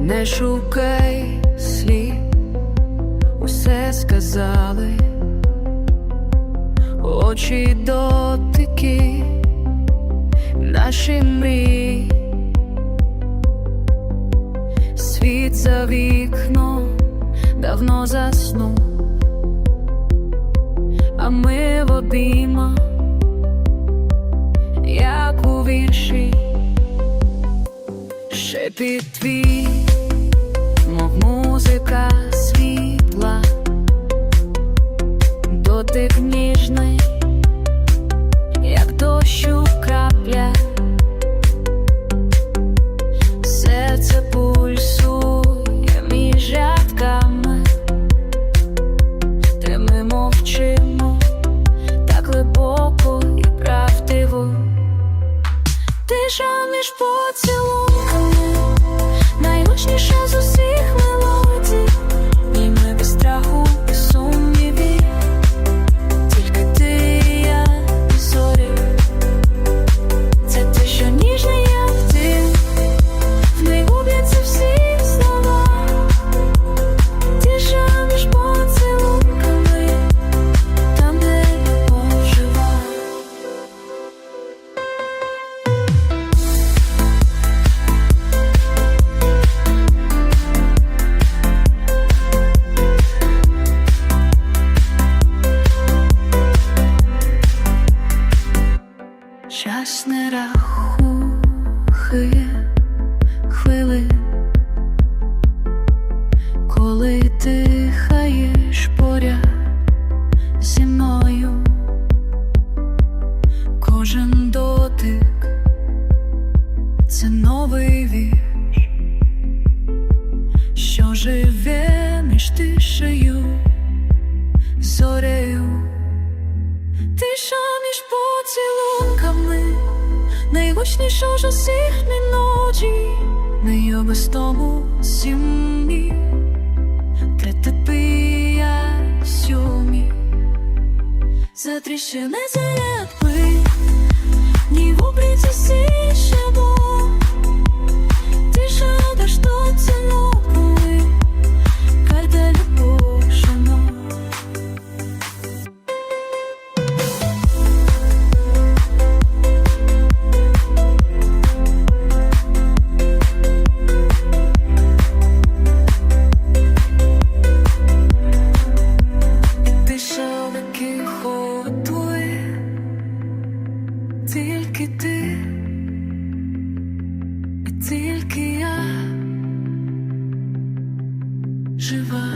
не шукай слів, усе сказали, очі дотики, наші мрії, світ за вікном давно заснув, а ми в обіймах, як у вірші. Шепіт твій, мов музика світла, дотик ніжний, як дощу крапля, серце пульсує між рядками, де ми мовчимо так глибоко і правдиво. Тиша між поцілунками, найгучніша Час не рахує хвили, коли дихаєш поряд зі мною, кожен дотик це новий вірш, що живе між тишею, зорею. Тиша між поцілунками, найгучніша ж усіх ночі, не без тому сім'ї, де тебе і я затріщене зарядки, тільки ти, тільки я жива.